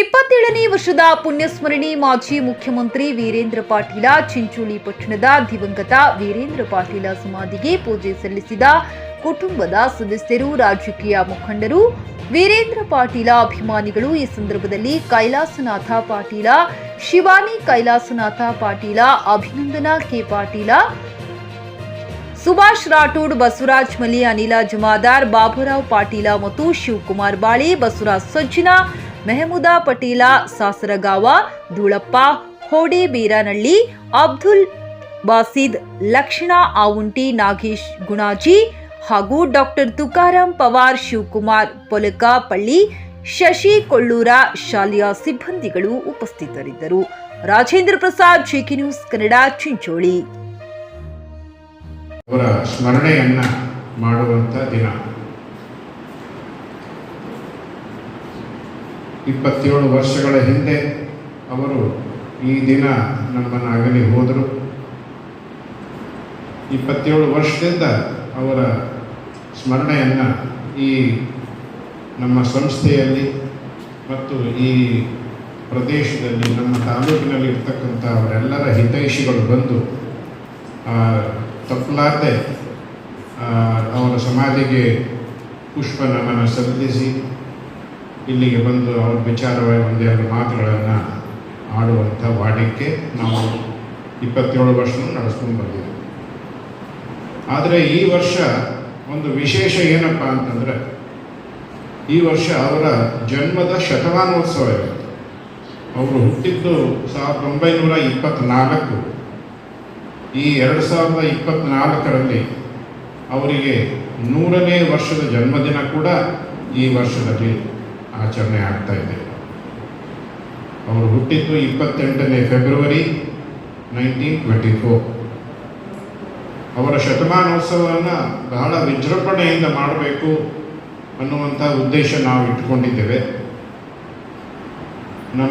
ಇಪ್ಪತ್ತೇಳನೇ ವರ್ಷದ ಪುಣ್ಯಸ್ಮರಣೆ ಮಾಜಿ ಮುಖ್ಯಮಂತ್ರಿ ವೀರೇಂದ್ರ ಪಾಟೀಲ, ಚಿಂಚೋಳಿ ಪಟ್ಟಣದ ದಿವಂಗತ ವೀರೇಂದ್ರ ಪಾಟೀಲ ಸಮಾಧಿಗೆ ಪೂಜೆ ಸಲ್ಲಿಸಿದ ಕುಟುಂಬದ ಸದಸ್ಯರು, ರಾಜಕೀಯ ಮುಖಂಡರು, ವೀರೇಂದ್ರ ಪಾಟೀಲ ಅಭಿಮಾನಿಗಳು. ಈ ಸಂದರ್ಭದಲ್ಲಿ ಕೈಲಾಸನಾಥ ಪಾಟೀಲ, ಶಿವಾನಿ ಕೈಲಾಸನಾಥ ಪಾಟೀಲ, ಅಭಿನಂದನಾ ಕೆ ಪಾಟೀಲ, ಸುಭಾಷ್ ರಾಠೋಡ್, ಬಸವರಾಜ್ ಮಲಿ ಅನಿಲ ಜಮಾದಾರ್, ಬಾಬುರಾವ್ ಪಾಟೀಲ ಮತ್ತು ಶಿವಕುಮಾರ್ ಬಾಳಿ, ಬಸವರಾಜ್ ಸಜ್ಜಿನ ಮೆಹಮೂದಾ ಪಟೀಲ, ಸಾಸರಗಾವ, ಧೂಳಪ್ಪ, ಹೋಡಿ ಬೀರನಹಳ್ಳಿ ಅಬ್ದುಲ್ ಬಾಸಿದ್, ಲಕ್ಷಣ ಆವುಂಟಿ, ನಾಗೇಶ್ ಗುಣಾಜಿ ಹಾಗೂ ಡಾಕ್ಟರ್ ತುಕಾರಾಂ ಪವಾರ್, ಶಿವಕುಮಾರ್ ಪೊಲಕಪಳ್ಳಿ, ಶಶಿ ಕೊಳ್ಳೂರ ಶಾಲೆಯ ಸಿಬ್ಬಂದಿಗಳು ಉಪಸ್ಥಿತರಿದ್ದರು. Rajendra Prasad, JK news Kannada, Chincholi. ಅವರ ಸ್ಮರಣೆಯನ್ನ ಮಾಡುವಂತ ದಿನ. ಇಪ್ಪತ್ತೇಳು ವರ್ಷಗಳ ಹಿಂದೆ ಅವರು ಈ ದಿನ ನಮ್ಮನ್ನು ಅಗಲಿ ಹೋದರು. ಇಪ್ಪತ್ತೇಳು ವರ್ಷದಿಂದ ಅವರ ಸ್ಮರಣೆಯನ್ನು ಈ ನಮ್ಮ ಸಂಸ್ಥೆಯಲ್ಲಿ ಮತ್ತು ಈ ಪ್ರದೇಶದಲ್ಲಿ, ನಮ್ಮ ತಾಲೂಕಿನಲ್ಲಿ ಇರ್ತಕ್ಕಂಥ ಅವರೆಲ್ಲರ ಹಿತೈಷಿಗಳು ಬಂದು ತಪ್ಪಲಾರದೆ ಅವರ ಸಮಾಧಿಗೆ ಪುಷ್ಪ ನಮನ ಸಲ್ಲಿಸಿ ಇಲ್ಲಿಗೆ ಬಂದು ಅವರ ವಿಚಾರವಾಗಿ ಒಂದೆರಡು ಮಾತುಗಳನ್ನು ಆಡುವಂಥ ವಾಡಿಕೆ ನಾವು ಇಪ್ಪತ್ತೇಳು ವರ್ಷ ನಡೆಸ್ಕೊಂಡು ಬಂದಿದ್ದೀವಿ ಆದರೆ ಈ ವರ್ಷ ಒಂದು ವಿಶೇಷ ಏನಪ್ಪ ಅಂತಂದರೆ, ಈ ವರ್ಷ ಅವರ ಜನ್ಮದ ಶತಮಾನೋತ್ಸವ ಇದೆ ಅವರು ಹುಟ್ಟಿದ್ದು ಸಾವಿರದ ಒಂಬೈನೂರ ಇಪ್ಪತ್ತ್ನಾಲ್ಕು ಈ ಎರಡು ಸಾವಿರದ ಇಪ್ಪತ್ತ್ನಾಲ್ಕರಲ್ಲಿ ಅವರಿಗೆ ನೂರನೇ ವರ್ಷದ ಜನ್ಮದಿನ ಕೂಡ ಈ ವರ್ಷದಲ್ಲಿ ಆಚರಣೆ ಆಗ್ತಾ ಇದೆ. ಅವರು ಹುಟ್ಟಿದ್ದು ಇಪ್ಪತ್ತೆಂಟನೇ ಫೆಬ್ರವರಿ ನೈನ್ಟೀನ್ ಟ್ವೆಂಟಿ ಫೋರ್ ಅವರ ಶತಮಾನೋತ್ಸವವನ್ನು ಬಹಳ ವಿಜೃಂಭಣೆಯಿಂದ ಮಾಡಬೇಕು ಅನ್ನುವಂಥ ಉದ್ದೇಶ ನಾವು ಇಟ್ಕೊಂಡಿದ್ದೇವೆ ನಮ್ಮ